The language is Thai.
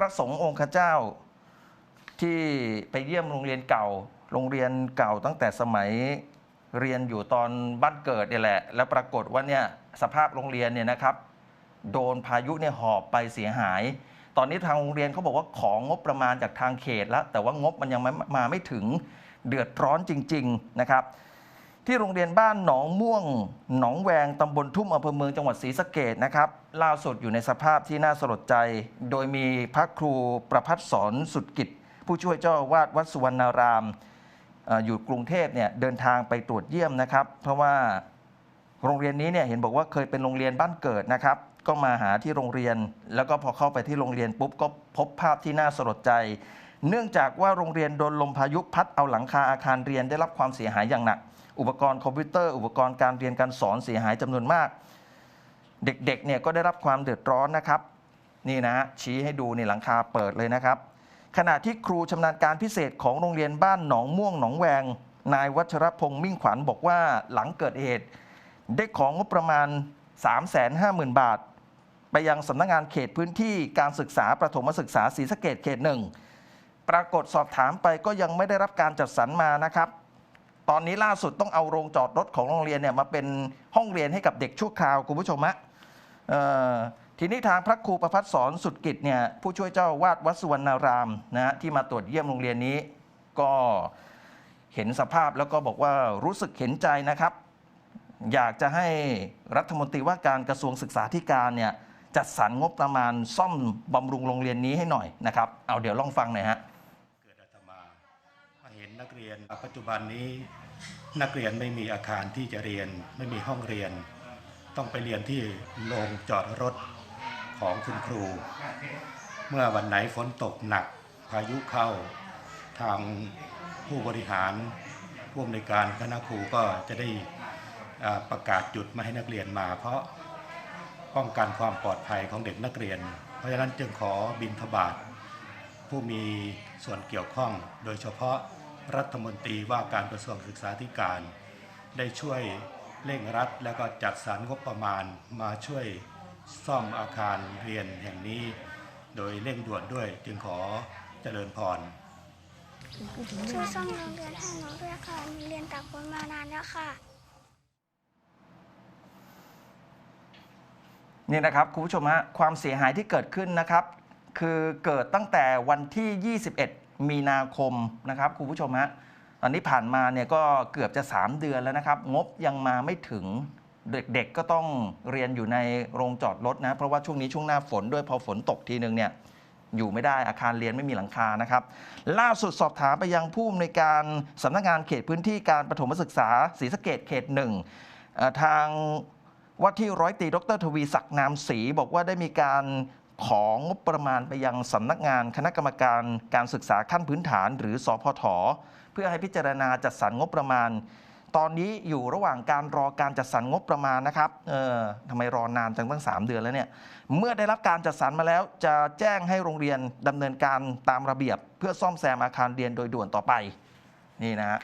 ระสงฆ์องค์ข้าเจ้า ที่ไปเยี่ยมโรงเรียนเก่า โรงเรียนเก่าตั้งแต่สมัยเรียนอยู่ตอนบ้านเกิดเนี่ยแหละ แล้วปรากฏว่าเนี่ยสภาพโรงเรียนเนี่ยนะครับ โดนพายุเนี่ยหอบไปเสียหาย ตอนนี้ทางโรงเรียนเขาบอกว่าของงบประมาณจากทางเขตแล้ว แต่ว่างบมันยังไม่มาไม่ถึงเดือดร้อนจริง ๆนะครับ ที่โรงเรียนบ้านหนองม่วงหนองแวงตำบลทุ่มอำเภอเมืองจังหวัดศรีสะเกดนะครับ ล่าสุดอยู่ในสภาพที่น่าสลดใจ โดยมีพระครูประพัฒสอนสุดกิจ ผู้ช่วยเจ้าวาดวัดสุวรรณารามเอ่ออยู่กรุงเทพเนี่ยเดินทางไปตรวจเยี่ยมนะครับ เพราะว่าโรงเรียนนี้เนี่ยเห็นบอกว่าเคยเป็นโรงเรียนบ้านเกิดนะครับ ก็มาหาที่โรงเรียน แล้วก็พอเข้าไปที่โรงเรียนปุ๊บก็พบภาพที่น่าสลดใจ เนื่องจากว่าโรงเรียนโดนลมพายุพัดเอาหลังคาอาคารเรียนได้รับความเสียหายอย่างหนัก อุปกรณ์คอมพิวเตอร์ อุปกรณ์การเรียนการสอนเสียหายจำนวนมาก เด็กๆเนี่ยก็ได้รับความเดือดร้อนนะครับ นี่นะชี้ให้ดูในหลังคาเปิดเลยนะครับ ขณะที่ครูชำนาญการพิเศษของโรงเรียนบ้านหนองม่วงหนองแวง นายวัชรพงษ์มิ่งขวัญบอกว่าหลังเกิดเหตุ ได้ของงบประมาณ 350,000 บาท ไปยังสำนักงานเขตพื้นที่การศึกษาประถมศึกษาศรีสะเกดเขตหนึ่งปรากฏสอบถามไปก็ยังไม่ได้รับการจัดสรรมานะครับ ตอนนี้ล่าสุดต้องเอาโรงจอดรถของโรงเรียนเนี่ยมาเป็นห้องเรียนให้กับเด็กชั่วคราวคุณผู้ชมฮะ ทีนี้ทางพระครูประพัฒสอนสุดกิจเนี่ยผู้ช่วยเจ้าวาดวัดสุวรรณารามนะฮะที่มาตรวจเยี่ยมโรงเรียนนี้ ก็เห็นสภาพแล้วก็บอกว่ารู้สึกเห็นใจนะครับ อยากจะให้รัฐมนตรีว่าการกระทรวงศึกษาธิการเนี่ยจัดสรรงบประมาณซ่อมบำรุงโรงเรียนนี้ให้หน่อยนะครับเอาเดี๋ยวลองฟังหน่อยฮะเกิดอาตมาเห็นนักเรียนปัจจุบันนี้นักเรียนไม่มีอาคารที่จะเรียนไม่มีห้องเรียน ต้องไปเรียนที่โรงจอดรถของคุณครู เมื่อวันไหนฝนตกหนัก พายุเข้า ทางผู้บริหารผู้อำนวยการคณะครูก็จะได้ประกาศหยุดไม่ให้นักเรียนมา เพราะป้องกันความปลอดภัยของเด็กนักเรียน เพราะฉะนั้นจึงขอบินทบาทผู้มีส่วนเกี่ยวข้อง โดยเฉพาะรัฐมนตรีว่าการกระทรวงศึกษาธิการ ได้ช่วย เร่งรัดแล้วก็จัดสรรงบประมาณมาช่วยซ่อมอาคารเรียนแห่งนี้ โดยเร่งด่วนด้วยจึงขอเจริญพรช่วยซ่อมโรงเรียนให้หนูด้วยค่ะหนูเรียนตากฝนมานานแล้วค่ะนี่นะครับคุณผู้ชมฮะความเสียหายที่เกิดขึ้นนะครับ คือเกิดตั้งแต่วันที่ 21 มีนาคมนะครับคุณผู้ชมฮะ ตอนนี้ผ่านมาเนี่ยก็เกือบจะ 3 เดือนแล้วนะครับ งบยังมาไม่ถึงเด็กๆก็ต้องเรียนอยู่ในโรงจอดรถนะ เพราะว่าช่วงนี้ช่วงหน้าฝนด้วยพอฝนตกทีนึงเนี่ยอยู่ไม่ได้อาคารเรียนไม่มีหลังคานะครับ ล่าสุดสอบถามไปยังผู้อำนวยการสำนักงานเขตพื้นที่การประถมศึกษาศรีสะเกดเขตหนึ่งทางว่าที่ร้อยตรีดรทวีศักดิ์นามศรีบอกว่าได้มีการของงบประมาณไปยังสำนักงานคณะกรรมการการศึกษาขั้นพื้นฐาน หรือสพท พื่อให้พิจารณาจัดสรรงบประมาณ ตอนนี้อยู่ระหว่างการรอการจัดสรรงบประมาณนะครับเออทำไมรอนานจังตั้ง 3 เดือนแล้วเนี่ยเมื่อได้รับการจัดสรรมาแล้ว จะแจ้งให้โรงเรียนดำเนินการตามระเบียบ เพื่อซ่อมแซมอาคารเรียนโดยด่วนต่อไปนี่นะฮะ